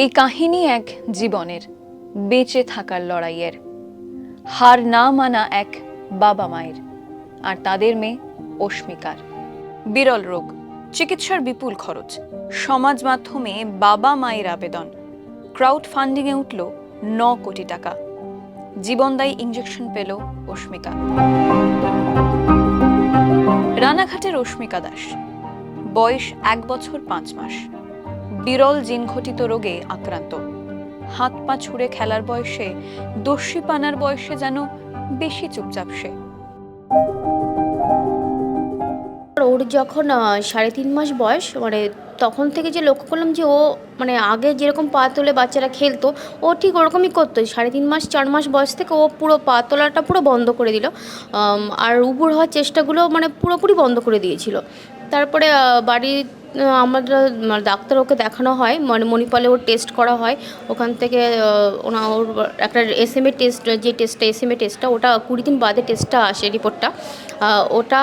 এই কাহিনী এক জীবনের, বেঁচে থাকার লড়াইয়ের। হার না মানা এক বাবা মায়ের, আর তাদের মেয়ে অস্মিকার বিরল রোগ, চিকিৎসার বিপুল খরচ, সমাজ মাধ্যমে বাবা মায়ের আবেদন। ক্রাউড ফান্ডিংয়ে উঠল ন কোটি টাকা। জীবনদায়ী ইঞ্জেকশন পেল অস্মিকা রানাঘাটের অস্মিকা দাস। বয়স এক বছর পাঁচ মাস। বিরল জিনঘটিত রোগে আক্রান্ত। হাত পা ছুঁড়ে খেলার বয়সে, দস্যি পানার বয়সে যেন বেশি চুপচাপ সে। ওর যখন সাড়ে তিন মাস বয়স মানে তখন থেকে যে লক্ষ্য করলাম যে ও মানে আগে যেরকম পা তোলে বাচ্চারা খেলতো, ও ঠিক ওরকমই করতো। সাড়ে তিন মাস, চার মাস বয়স থেকে ও পুরো পা তোলাটা পুরো বন্ধ করে দিল। আর উপর হওয়ার চেষ্টাগুলো মানে পুরোপুরি বন্ধ করে দিয়েছিল। তারপরে বাড়ির আমরা মানে ডাক্তার ওকে দেখানো হয় মানে মণিপালে ওর টেস্ট করা হয়। ওখান থেকে ওনা, ওর একটা এস এম এ টেস্ট যে টেস্টটা এস এম এ টেস্টটা ওটা কুড়ি দিন বাদে টেস্টটা আসে রিপোর্টটা ওটা,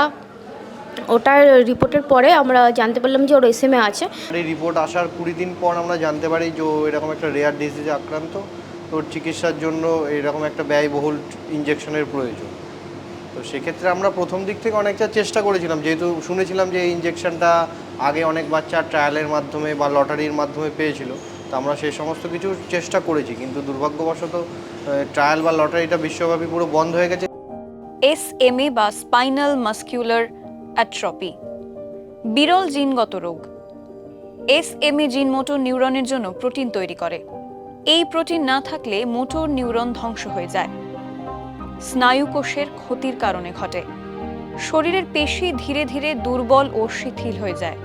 ওটার রিপোর্টের পরে আমরা জানতে পারলাম যে ওর এসএমএ আছে। এই রিপোর্ট আসার কুড়ি দিন পর আমরা জানতে পারি যে এরকম একটা রেয়ার ডিজিজে আক্রান্ত। ওর চিকিৎসার জন্য এরকম একটা ব্যয়বহুল ইঞ্জেকশনের প্রয়োজন। তো সেক্ষেত্রে আমরা প্রথম দিক থেকে অনেকটা চেষ্টা করেছিলাম। যেহেতু শুনেছিলাম যে এই ইঞ্জেকশনটা আগে অনেক বাচ্চা ট্রায়ালের মাধ্যমে বা লটারির মাধ্যমে পেয়েছিল। তো আমরা সেই সমস্ত কিছু চেষ্টা করেছি, কিন্তু দুর্ভাগ্যবশত ট্রায়াল বা লটারিটা বিশ্বব্যাপী পুরো বন্ধ হয়ে গেছে। এস এম এ বা স্পাইনাল মাস্কিউলার অ্যাট্রপি বিরল জিনগত রোগ। এস এম এ জিন মোটর নিউরনের জন্য প্রোটিন তৈরি করে। এই প্রোটিন না থাকলে মোটর নিউরন ধ্বংস হয়ে যায়। স্নায়ুকোষের ক্ষতির কারণে ঘটে। শরীরের পেশি ধীরে ধীরে দুর্বল ও শিথিল হয়ে যায়।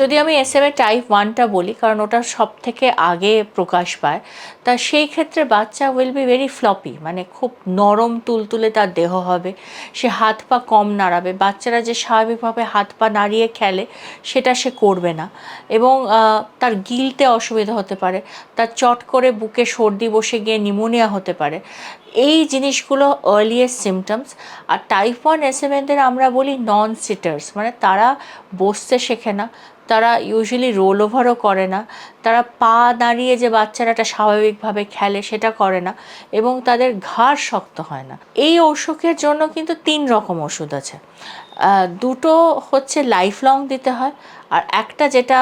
যদি আমি এস এম এ টাইপ ওয়ানটা বলি, কারণ ওটা সব থেকে আগে প্রকাশ পায়, তা সেই ক্ষেত্রে বাচ্চা উইল বি ভেরি ফ্লপি মানে খুব নরম তুলতুলে তার দেহ হবে, সে হাত পা কম নাড়াবে, বাচ্চারা যে স্বাভাবিকভাবে হাত পা নাড়িয়ে খেলে, সেটা সে করবে না। এবং তার গিলতে অসুবিধা হতে পারে, তার চট করে বুকে সর্দি বসে গিয়ে নিমোনিয়া হতে পারে। এই জিনিসগুলো আর্লিয়েস্ট সিমটমস আর টাইপ ওয়ান এসএমএনদের আমরা বলি নন সিটার্স মানে তারা বসতে শেখে না তারা ইউজুয়ালি রোল ওভারও করে না। তারা পা দাঁড়িয়ে যে বাচ্চারা একটা স্বাভাবিকভাবে খেলে সেটা করে না এবং তাদের ঘাড় শক্ত হয় না। এই অসুখের জন্য কিন্তু তিন রকম ওষুধ আছে। দুটো হচ্ছে লাইফ লং দিতে হয় আর একটা যেটা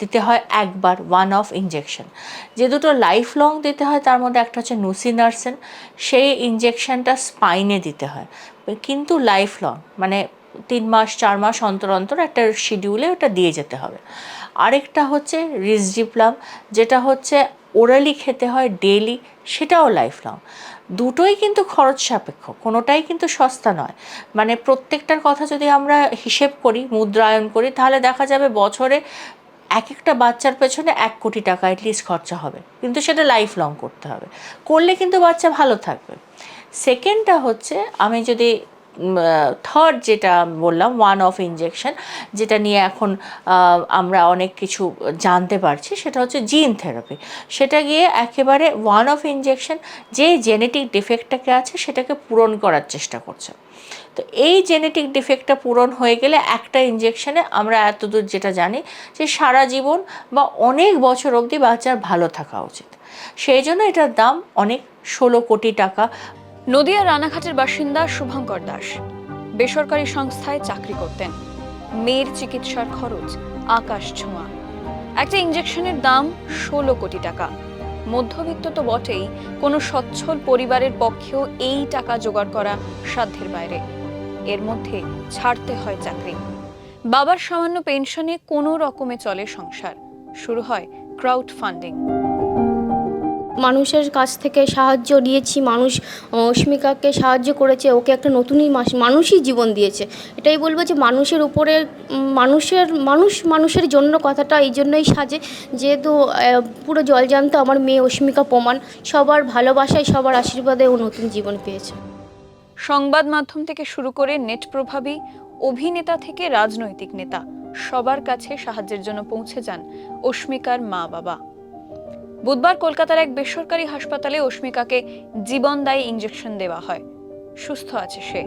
দিতে হয় একবার ওয়ান অফ ইঞ্জেকশন যে দুটো লাইফ লং দিতে হয় তার মধ্যে একটা হচ্ছে নুসিনার্সেন সেই ইঞ্জেকশনটা স্পাইনে দিতে হয়। কিন্তু লাইফ লং মানে তিন মাস, চার মাস অন্তর অন্তর একটা শিডিউলে ওটা দিয়ে যেতে হবে। আরেকটা হচ্ছে রিসডিপ্লাম যেটা হচ্ছে ওরালি খেতে হয় ডেলি সেটাও লাইফ লং দুটোই কিন্তু খরচ সাপেক্ষ, কোনোটাই কিন্তু সস্তা নয়। মানে প্রত্যেকটার কথা যদি আমরা হিসেব করি, মুদ্রায়ন করি, তাহলে দেখা যাবে বছরে এক একটা বাচ্চার পেছনে এক কোটি টাকা অ্যাটলিস্ট খরচা হবে। কিন্তু সেটা লাইফ লং করতে হবে। করলে কিন্তু বাচ্চা ভালো থাকবে। সেকেন্ডটা হচ্ছে, আমি যদি থার্ড যেটা বললাম ওয়ান অফ ইঞ্জেকশন যেটা নিয়ে এখন আমরা অনেক কিছু জানতে পারছি, সেটা হচ্ছে জিন থেরাপি সেটা গিয়ে একেবারে ওয়ান অফ ইঞ্জেকশন যে জেনেটিক ডিফেক্টটাকে আছে, সেটাকে পূরণ করার চেষ্টা করছে। তো এই জেনেটিক ডিফেক্টটা পূরণ হয়ে গেলে একটা ইঞ্জেকশনে আমরা এতদূর যেটা জানি, যে সারা জীবন বা অনেক বছর অবধি বাচ্চার ভালো থাকা উচিত। সেই জন্য এটার দাম অনেক ষোলো কোটি টাকা নদিয়া রানাঘাটের বাসিন্দা শুভঙ্কর দাস। বেসরকারি সংস্থায় চাকরি করতেন। মেয়ের চিকিৎসার খরচ আকাশ ছোঁয়া। একটা ইঞ্জেকশনের দাম ষোলো কোটি টাকা। মধ্যবিত্ত তো বটেই, কোনো সচ্ছল পরিবারের পক্ষেও এই টাকা জোগাড় করা সাধ্যের বাইরে। এর মধ্যে ছাড়তে হয় চাকরি। বাবার সামান্য পেনশনে কোনো রকমে চলে সংসার। শুরু হয় ক্রাউড ফান্ডিং মানুষের কাছ থেকে সাহায্য নিয়েছি, মানুষ অস্মিকাকে সাহায্য করেছে, ওকে একটা নতুনই মানুষই জীবন দিয়েছে। এটাই বলব যে মানুষের উপরে মানুষের, মানুষ মানুষের জন্য কথাটা এই জন্যই সাজে, যেহেতু পুরো জলজান্ত আমার মেয়ে অস্মিকা প্রমাণ, সবার ভালোবাসায়, সবার আশীর্বাদে ও নতুন জীবন পেয়েছে। সংবাদ মাধ্যম থেকে শুরু করে নেট প্রভাবী, অভিনেতা থেকে রাজনৈতিক নেতা, সবার কাছে সাহায্যের জন্য পৌঁছে যান অস্মিকার মা বাবা বুধবার কলকাতার এক বেসরকারি হাসপাতালে অস্মিকাকে জীবনদায়ী ইঞ্জেকশন দেওয়া হয়। সুস্থ আছে সে।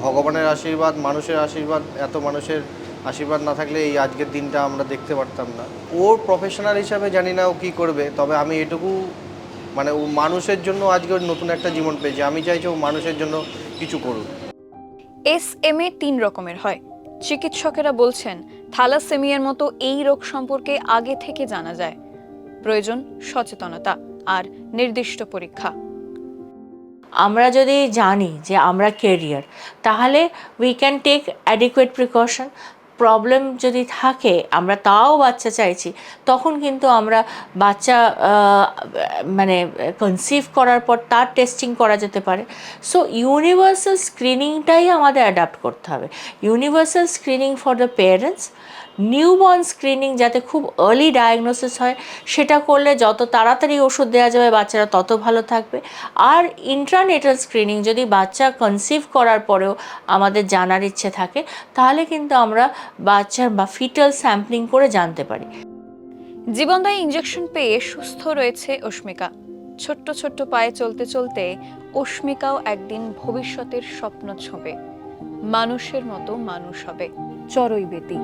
ভগবানের আশীর্বাদ মানুষের আশীর্বাদ এত মানুষের আশীর্বাদ না থাকলে এই আজকের দিনটা আমরা দেখতে পারতাম না। ওর প্রফেশনাল হিসাবে জানি না ও কী করবে তবে আমি এটুকু মানে ও মানুষের জন্য আজকে ওর নতুন একটা জীবন পেয়েছে। আমি চাইছি ও মানুষের জন্য কিছু করুক। এস এম এ তিন রকমের হয়। চিকিৎসকেরা বলছেন থ্যালাসেমিয়ার মতো এই রোগ সম্পর্কে আগে থেকে জানা যায়। প্রয়োজন সচেতনতা আর নির্দিষ্ট পরীক্ষা। আমরা যদি জানি যে আমরা কেরিয়ার তাহলে we can take adequate precaution problem যদি থাকে, আমরা তাও বাচ্চা চাইছি, তখন কিন্তু আমরা বাচ্চা মানে কনসিভ করার পর তার টেস্টিং করা যেতে পারে। সো ইউনিভার্সাল স্ক্রিনিংটাই আমাদের অ্যাডাপ্ট করতে হবে। Universal screening for the parents newborn screening যাতে খুব আর্লি ডায়াগনোসিস হয়, সেটা করলে যত তাড়াতাড়ি ওষুধ দেওয়া যাবে বাচ্চারা তত ভালো থাকবে। আর ইন্ট্রানেটাল স্ক্রিনিং যদি বাচ্চা কনসিভ করার পরেও আমাদের জানার ইচ্ছে থাকে, তাহলে কিন্তু আমরা বাচ্চার বা ফিটাল স্যাম্পলিং করে জানতে পারি। জীবনদায়ী ইঞ্জেকশন পেয়ে সুস্থ রয়েছে অস্মিকা ছোট্ট ছোট্ট পায়ে চলতে চলতে অস্মিকাও একদিন ভবিষ্যতের স্বপ্ন ছোঁবে। মানুষের মতো মানুষ হবে। চরই বেতি।